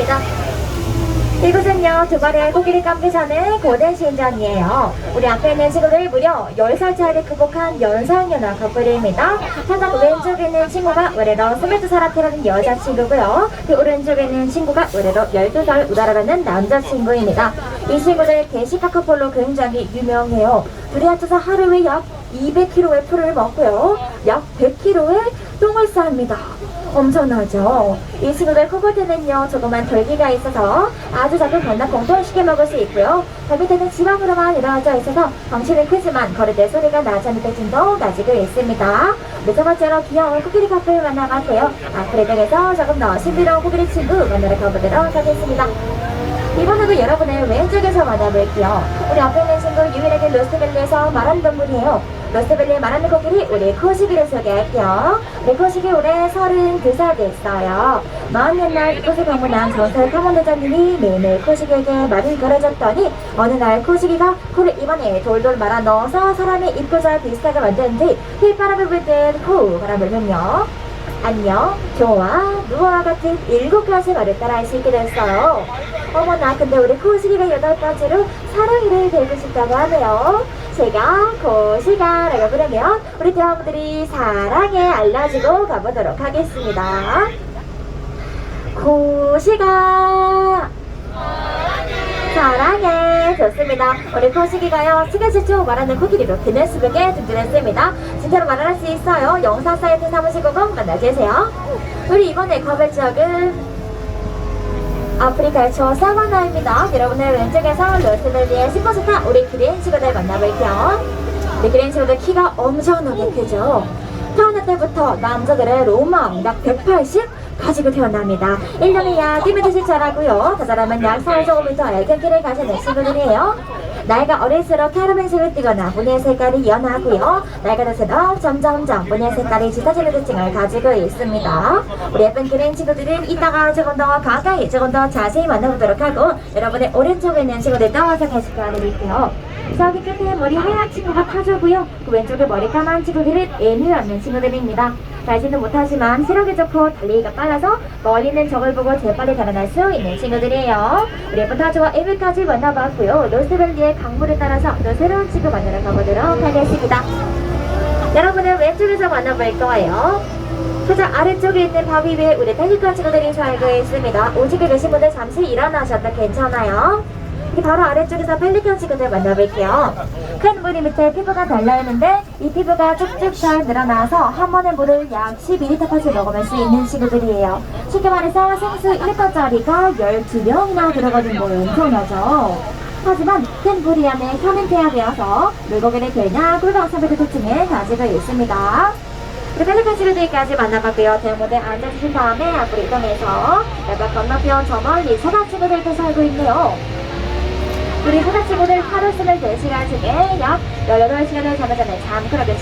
있습니다. 이곳은요, 두 발의 고기를 감기 전에 고된 신전이에요. 우리 앞에 있는 친구들 무려 10살 차이를 극복한 연상연하 커플입니다. 항상 왼쪽에 있는 친구가 올해로 22살한테라는 여자친구고요. 그 오른쪽에 있는 친구가 올해로 12살 우다라라는 남자친구입니다. 이 친구들 게시파 커플로 굉장히 유명해요. 둘이 합쳐서 하루에 약 200kg의 풀을 먹고요. 약 100kg의 똥을 쌉니다. 엄청나죠? 이 친구들 코골트는요 조그만 돌기가 있어서 아주 작은 건나 공통 쉽게 먹을 수 있고요. 발 밑에는 지방으로만 이루어져 있어서 덩치는 크지만 걸을 때 소리가 나지 않을 때쯤도 가지고 있습니다. 번째로 귀여운 코끼리 커플 만나봤고요. 앞으로 등에서 조금 더 신비로운 코끼리 친구 만나러 가보도록 하겠습니다. 이번에도 여러분을 왼쪽에서 만나볼게요. 우리 앞에 있는 친구 유일하게 로스트밸리에서 말하는 동물이에요. 로스트밸리에 말하는 코끼리 우리 코시기를 소개할게요. 우리 코시기 올해 32살 됐어요. 먼 옛날 이곳을 방문한 전설 탐험대장님이 매일매일 코시기에게 말을 걸어줬더니 어느 날 코시기가 코를 입안에 돌돌 말아 넣어서 사람의 입구자 비슷하게 만든 뒤 휘바람을 불때 호우 바람을 불며 안녕, 좋아, 누워와 같은 일곱 가지 말을 따라 할 수 있게 됐어요. 어머나, 근데 우리 코시기가 여덟 가지로 사랑이를 배우고 싶다고 하네요. 제가 코시가라고 부르면 우리 대화분들이 사랑에 알려주고 가보도록 하겠습니다. 코시가 사랑해 좋습니다. 우리 코시기가요 시간 최초 말하는 코끼리로 기네스북에 등재했습니다. 진짜로 말할 수 있어요. 영상 사이트 사무실 공공 만나주세요. 우리 이번에 가볼 지역은 아프리카의 초 사바나입니다 여러분의 왼쪽에서 로스밸리의 슈퍼스타 우리 그린 친구들 만나볼게요 우리 그린 친구들 키가 엄청나게 크죠 태어날 때부터 남자들의 로망 약 180 가지고 태어납니다. 1년에 약 1m씩 자라고요. 더 자라면 약 4.5m 얇은 키를 가지는 친구들이에요. 나이가 어릴수록 캐러맨색을 띠거나 무늬의 색깔이 연하고요. 나이가 들수록 점점점 무늬의 색깔이 짙어지는 특징을 가지고 있습니다. 우리 예쁜 그린 친구들은 이따가 조금 더 가까이 조금 더 자세히 만나보도록 하고 여러분의 오른쪽에 있는 친구들 떠와서 다시 보여드릴게요. 저기 끝에 머리 하얀 친구가 타조고요. 그 왼쪽에 머리 까만 친구들은 애미 없는 친구들입니다. 날씨는 못하지만 시력이 좋고 달리기가 빨라서 멀리 있는 적을 보고 재빨리 달아날 수 있는 친구들이에요. 우리 예쁜 타조와 애미까지 만나봤고요. 로스밸리의 강물을 따라서 또 새로운 친구 만나러 가보도록 하겠습니다. 여러분은 왼쪽에서 만나볼 거예요. 가장 아래쪽에 있는 바위 위에 우리 펠리칸 친구들이 살고 있습니다. 오직에 계신 분들 잠시 일어나셔도 괜찮아요. 이 바로 아래쪽에서 펠리칸 친구들 만나볼게요. 큰 무늬 밑에 피부가 달려있는데 이 피부가 쭉쭉 잘 늘어나서 한 번에 물을 약 12리터까지 먹을 수 있는 친구들이에요. 쉽게 말해서 생수 1리터짜리가 12명이나 들어가는 거 엄청나죠? 하지만 큰 부리 안에 혀는 태아되어서 물고기를 들냐 꿀광선배의 특징을 가지고 있습니다. 펠리칸 친구들까지 만나봤고요. 대모대 앉아주신 다음에 앞으로 이동해서 약간 건너편 저 멀리 서다 친구들도 살고 있네요. 우리 서다 친구들 하루 24시간 중에 약 18시간을 자기 전에 잠그러게